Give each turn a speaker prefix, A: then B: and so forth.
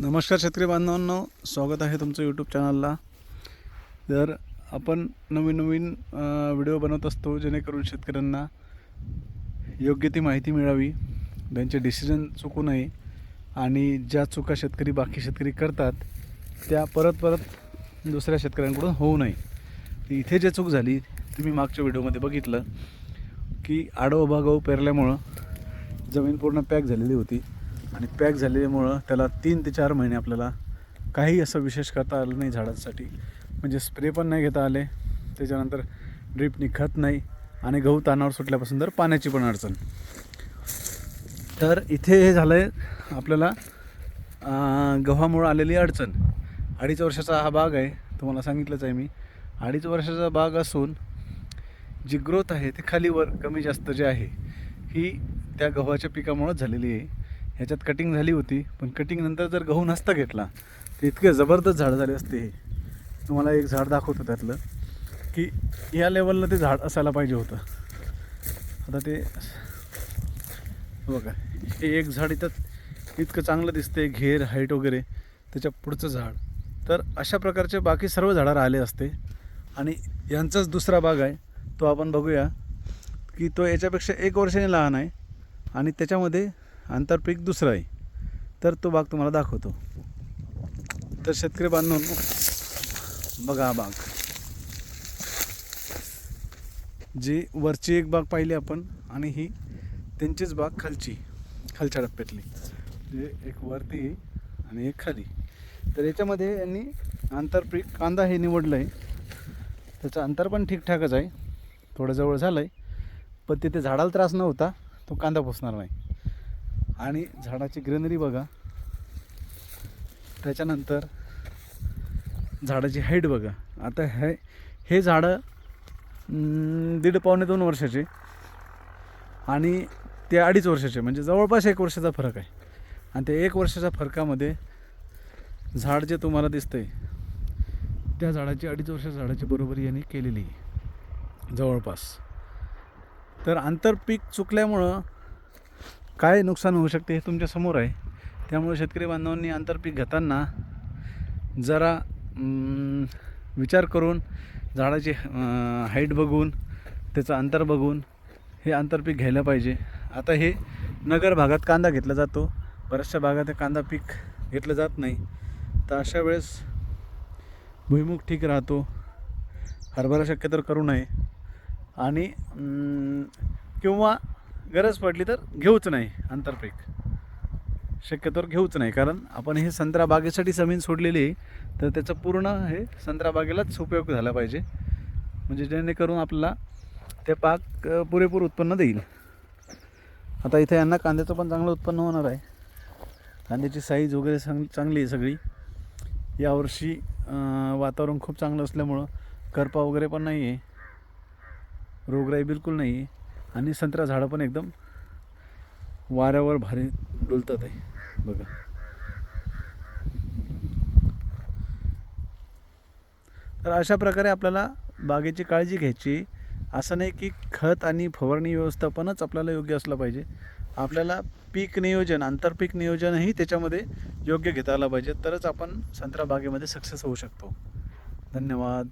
A: नमस्कार शेतकरी बांधवांनो स्वागत आहे तुमचं यूट्यूब चॅनलला तर आपण नवीन नवीन व्हिडिओ बनवत असतो जेणेकरून शेतकऱ्यांना योग्य ती माहिती मिळावी त्यांचे डिसिजन चुकू नये आणि ज्या चुका शेतकरी बाकी शेतकरी करतात त्या परत परत दुसऱ्या शेतकऱ्यांकडून होऊ नये. इथे जे चूक झाली तुम्ही मागच्या व्हिडिओमध्ये बघितलं की आडोभागाऊ पेरल्यामुळं जमीन पूर्ण पॅक झालेली होती. आणि पॅक झालेल्यामुळं त्याला तीन ते चार महिने आपल्याला काही असं विशेष करता आलं नाही झाडांसाठी. म्हणजे स्प्रे पण नाही घेता आले. त्याच्यानंतर ड्रीप निघत नाही आणि गहू तानावर सुटल्यापासून तर पाण्याची पण अडचण. तर इथे हे झालं आहे आपल्याला गव्हामुळं आलेली अडचण. अडीच वर्षाचा हा बाग आहे. तुम्हाला सांगितलंच आहे मी. अडीच वर्षाचा बाग असून जी ग्रोथ आहे ती खालीवर कमी जास्त जे आहे ही त्या गव्हाच्या पिकामुळंच झालेली आहे. ह्याच्यात कटिंग झाली होती पण कटिंग नंतर जर गहू नसता घेतला तर इतके जबरदस्त झाड झाले असते हे. तुम्हाला एक झाड दाखवतो त्यातलं की या लेवलला ते झाड असायला पाहिजे होतं. आता ते बघा हे एक झाड इथं इतकं चांगलं दिसते घेर हाईट वगैरे त्याच्या पुढचं झाड. तर अशा प्रकारचे बाकी सर्व झाडं राहिले असते. आणि यांचाच दुसरा बाग आहे तो आपण बघूया की तो याच्यापेक्षा एक वर्षाने लहान आहे. आणि त्याच्यामध्ये आंतरपीक दुसरं आहे. तर तो बाग तुम्हाला दाखवतो. तर शेतकरी बांधून बघा बाग. जी वरची एक बाग पाहिली आपण आणि ही त्यांचीच बाग खालची खालच्या टप्प्यातली. म्हणजे एक वरती आणि एक खाली. तर याच्यामध्ये यांनी आंतरपीक कांदा हे निवडलं आहे त्याचं अंतर पण ठीकठाकच आहे. थोडं जवळ झालं आहे पण तिथे झाडाला त्रास नव्हता. तो कांदा पोसणार नाही. आणि झाडाची ग्रीनरी बघा. त्याच्यानंतर झाडाची हाईट बघा. आता हे हे झाडं दीड पावणे दोन वर्षाचे. आणि ते अडीच वर्षाचे म्हणजे जवळपास एक वर्षाचा फरक आहे. आणि त्या एक वर्षाच्या फरकामध्ये झाड जे तुम्हाला दिसतंय त्या झाडाची अडीच वर्षाच्या झाडाची बरोबरी यांनी केलेली आहे. जवळपास. तर आंतरपीक चुकल्यामुळं काय नुकसान होऊ शकते हे तुमच्यासमोर आहे. त्यामुळे शेतकरी बांधवांनी आंतरपीक घेताना जरा विचार करून झाडाची हाईट बघून त्याचं अंतर बघून हे आंतरपीक घ्यायला पाहिजे. आता हे नगर भागात कांदा घेतला जातो. बऱ्याचशा भागात हे कांदा पीक घेतलं जात नाही. तर अशा वेळेस भुईमुग ठीक राहतो. हरभरा शक्यतो करू नये. आणि किंवा गरज पडली तर घेऊच नाही आंतरपीक शक्यतोवर घेऊच नाही. कारण आपण हे संत्रा बागेसाठी जमीन सोडलेली आहे तर त्याचं पूर्ण हे संत्रा बागेलाच उपयोग झाला पाहिजे. म्हणजे जेणेकरून आपल्याला ते पाक पुरेपूर उत्पन्न देईल. आता इथे यांना कांद्याचं पण चांगलं उत्पन्न होणार आहे. कांद्याची साईज वगैरे चांग चांगली आहे सगळी. यावर्षी वातावरण खूप चांगलं असल्यामुळं करपा वगैरे पण नाही आहे रोगराई बिलकुल नाही आहे आणि संत्रा झाडं पण एकदम वाऱ्यावर भारी डुलतात आहे बघा. तर अशा प्रकारे आपल्याला बागेची काळजी घ्यायची. असं नाही की खत आणि फवारणी व्यवस्थापनच आपल्याला योग्य असलं पाहिजे. आपल्याला पीक नियोजन आंतरपीक नियोजनही त्याच्यामध्ये योग्य घेता आलं पाहिजे. तरच आपण संत्रा बागेमध्ये सक्सेस होऊ शकतो. धन्यवाद.